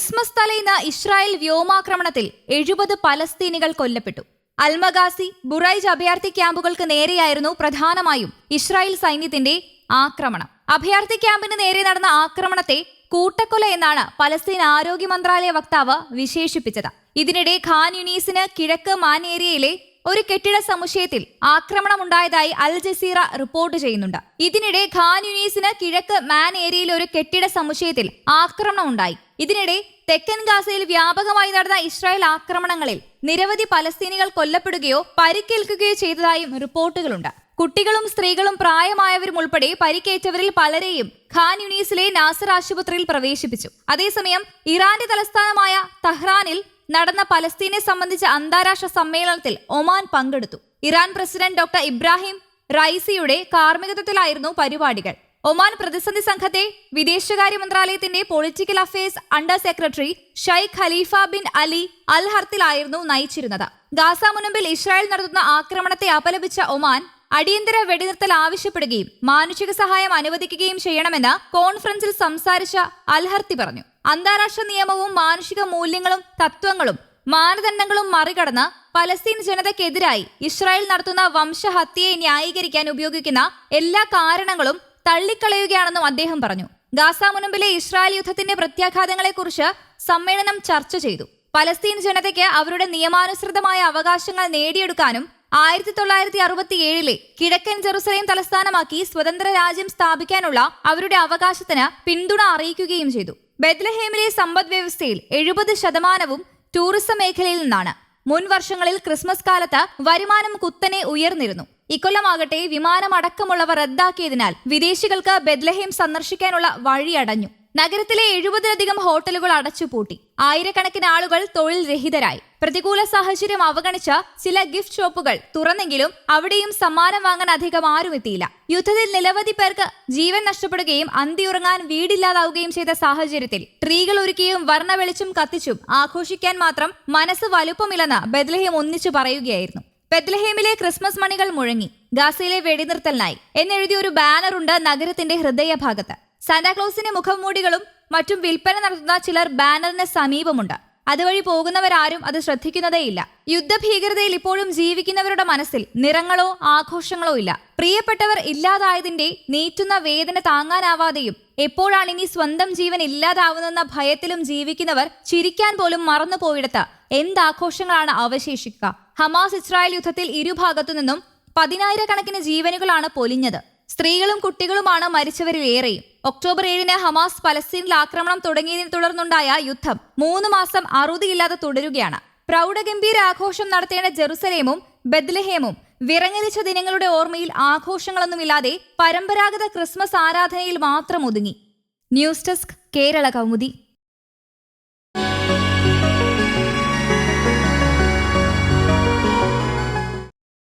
Christmas തലേന്ന് Israel വ്യോമാക്രമണത്തിൽ എഴുപത് പലസ്തീനികൾ കൊല്ലപ്പെട്ടു. അൽമഗാസി ബുറൈജ് അഭയാർത്ഥി ക്യാമ്പുകൾക്ക് നേരെയായിരുന്നു പ്രധാനമായും ഇസ്രായേൽ സൈന്യത്തിന്റെ ആക്രമണം. അഭയാർത്ഥി ക്യാമ്പിന് നേരെ നടന്ന ആക്രമണത്തെ കൂട്ടക്കൊല എന്നാണ് പലസ്തീൻ ആരോഗ്യ മന്ത്രാലയ വക്താവ് വിശേഷിപ്പിച്ചത്. ഇതിനിടെ ഖാൻ യുനീസിന് കിഴക്ക് മാൻ ഏരിയയിലെ ഒരു കെട്ടിട സമുച്ചയത്തിൽ ആക്രമണമുണ്ടായതായി അൽ ജസീറ റിപ്പോർട്ട് ചെയ്യുന്നുണ്ട്. ഇതിനിടെ ഖാൻ യുനീസിന് കിഴക്ക് മാൻ ഏരിയയിൽ ഒരു കെട്ടിട സമുച്ചയത്തിൽ ആക്രമണം ഉണ്ടായി ഇതിനിടെ തെക്കൻ ഗാസയിൽ വ്യാപകമായി നടന്ന ഇസ്രായേൽ ആക്രമണങ്ങളിൽ നിരവധി പലസ്തീനികൾ കൊല്ലപ്പെടുകയോ പരിക്കേൽക്കുകയോ ചെയ്തതായും റിപ്പോർട്ടുകളുണ്ട്. കുട്ടികളും സ്ത്രീകളും പ്രായമായവരും ഉൾപ്പെടെ പരിക്കേറ്റവരിൽ പലരെയും ഖാൻ യുനീസിലെ നാസർ ആശുപത്രിയിൽ പ്രവേശിപ്പിച്ചു. അതേസമയം ഇറാന്റെ തലസ്ഥാനമായ തഹ്റാനിൽ നടന്ന പലസ്തീനെ സംബന്ധിച്ച അന്താരാഷ്ട്ര സമ്മേളനത്തിൽ ഒമാൻ പങ്കെടുത്തു. ഇറാൻ പ്രസിഡന്റ് ഡോക്ടർ ഇബ്രാഹിം റൈസിയുടെ കാർമ്മികത്വത്തിലായിരുന്നു പരിപാടികൾ. ഒമാൻ പ്രതിസന്ധി സംഘത്തെ വിദേശകാര്യ മന്ത്രാലയത്തിന്റെ political affairs under secretary Sheikh Khalifa bin Ali Al ഹർത്തിലായിരുന്നു നയിച്ചിരുന്നത്. ഗാസ മുനമ്പിൽ ഇസ്രായേൽ നടത്തുന്ന ആക്രമണത്തെ അപലപിച്ച ഒമാൻ അടിയന്തര വെടിനിർത്തൽ ആവശ്യപ്പെടുകയും മാനുഷിക സഹായം അനുവദിക്കുകയും ചെയ്യണമെന്ന് കോൺഫറൻസിൽ സംസാരിച്ച അൽഹർത്തി പറഞ്ഞു. അന്താരാഷ്ട്ര നിയമവും മാനുഷിക മൂല്യങ്ങളും തത്വങ്ങളും മാനദണ്ഡങ്ങളും മറികടന്ന് പലസ്തീൻ ജനതയ്ക്കെതിരായി ഇസ്രായേൽ നടത്തുന്ന വംശഹത്യയെ ന്യായീകരിക്കാൻ ഉപയോഗിക്കുന്ന എല്ലാ കാരണങ്ങളും തള്ളിക്കളയുകയാണെന്നും അദ്ദേഹം പറഞ്ഞു. ഗാസ മുനമ്പിലെ ഇസ്രായേൽ യുദ്ധത്തിന്റെ പ്രത്യാഘാതങ്ങളെക്കുറിച്ച് സമ്മേളനം ചർച്ച ചെയ്തു. പലസ്തീൻ ജനതയ്ക്ക് അവരുടെ നിയമാനുസൃതമായ അവകാശങ്ങൾ നേടിയെടുക്കാനും ആയിരത്തി തൊള്ളായിരത്തി അറുപത്തി ഏഴിലെ കിഴക്കൻ ജെറുസലേം തലസ്ഥാനമാക്കി സ്വതന്ത്ര രാജ്യം സ്ഥാപിക്കാനുള്ള അവരുടെ അവകാശത്തിന് പിന്തുണ അറിയിക്കുകയും ചെയ്തു. ബെത്ലഹേമിലെ സമ്പദ് വ്യവസ്ഥയിൽ എഴുപത് ശതമാനവും ടൂറിസം മേഖലയിൽ നിന്നാണ്. മുൻ വർഷങ്ങളിൽ ക്രിസ്മസ് കാലത്ത് വരുമാനം കുത്തനെ ഉയർന്നിരുന്നു. ഇക്കൊല്ലമാകട്ടെ വിമാനമടക്കമുള്ളവ റദ്ദാക്കിയതിനാൽ വിദേശികൾക്ക് ബെത്ലഹേം സന്ദർശിക്കാനുള്ള വഴി അടഞ്ഞു നഗരത്തിലെ എഴുപതിലധികം ഹോട്ടലുകൾ അടച്ചുപൂട്ടി. ആയിരക്കണക്കിന് ആളുകൾ തൊഴിൽ രഹിതരായി. പ്രതികൂല സാഹചര്യം അവഗണിച്ച ചില ഗിഫ്റ്റ് ഷോപ്പുകൾ തുറന്നെങ്കിലും അവിടെയും സമ്മാനം വാങ്ങാൻ അധികം ആരും എത്തിയില്ല. യുദ്ധത്തിൽ നിരവധി പേർക്ക് ജീവൻ നഷ്ടപ്പെടുകയും അന്തിയുറങ്ങാൻ വീടില്ലാതാവുകയും ചെയ്ത സാഹചര്യത്തിൽ ട്രീകൾ ഒരുക്കിയും വർണ വെളിച്ചും കത്തിച്ചും ആഘോഷിക്കാൻ മാത്രം മനസ്സ് വലുപ്പമില്ലെന്ന് ബദ്ലഹേം ഒന്നിച്ചു പറയുകയായിരുന്നു. ബെത്ലഹേമിലെ ക്രിസ്മസ് മണികൾ മുഴങ്ങി. ഗാസയിലെ വെടിനിർത്തലിനായി എന്നെഴുതിയ ഒരു ബാനറുണ്ട് നഗരത്തിന്റെ ഹൃദയഭാഗത്ത്. സാന്താക്ലോസിന്റെ മുഖംമൂടികളും മറ്റും വിൽപ്പന നടത്തുന്ന ചിലർ ബാനറിന് സമീപമുണ്ട്. അതുവഴി പോകുന്നവരാരും അത് ശ്രദ്ധിക്കുന്നതേയില്ല. യുദ്ധഭീകരതയിൽ ഇപ്പോഴും ജീവിക്കുന്നവരുടെ മനസ്സിൽ നിറങ്ങളോ ആഘോഷങ്ങളോ ഇല്ല. പ്രിയപ്പെട്ടവർ ഇല്ലാതായതിന്റെ നീറ്റുന്ന വേദന താങ്ങാനാവാതെയും എപ്പോഴാണ് ഇനി സ്വന്തം ജീവൻ ഇല്ലാതാവുന്നെന്ന ഭയത്തിലും ജീവിക്കുന്നവർ ചിരിക്കാൻ പോലും മറന്നുപോയിടത്ത് എന്താഘോഷങ്ങളാണ് അവശേഷിക്കുക. ഹമാസ് ഇസ്രായേൽ യുദ്ധത്തിൽ ഇരുഭാഗത്തു നിന്നും പതിനായിരക്കണക്കിന് ജീവനുകളാണ് പൊലിഞ്ഞത്. സ്ത്രീകളും കുട്ടികളുമാണ് മരിച്ചവരിൽ ഏറെയും ഒക്ടോബർ ഏഴിന് ഹമാസ് പലസ്തീനിൽ ആക്രമണം തുടങ്ങിയതിനെ തുടർന്നുണ്ടായ യുദ്ധം മൂന്ന് മാസം അറുതിയില്ലാതെ തുടരുകയാണ്. പ്രൗഢഗംഭീര ആഘോഷം നടത്തേണ്ട ജെറുസലേമും ബദ്ലഹേമും വിറങ്ങലിച്ച ദിനങ്ങളുടെ ഓർമ്മയിൽ ആഘോഷങ്ങളൊന്നുമില്ലാതെ പരമ്പരാഗത ക്രിസ്മസ് ആരാധനയിൽ മാത്രം ഒതുങ്ങി. News desk Kerala Kaumudi.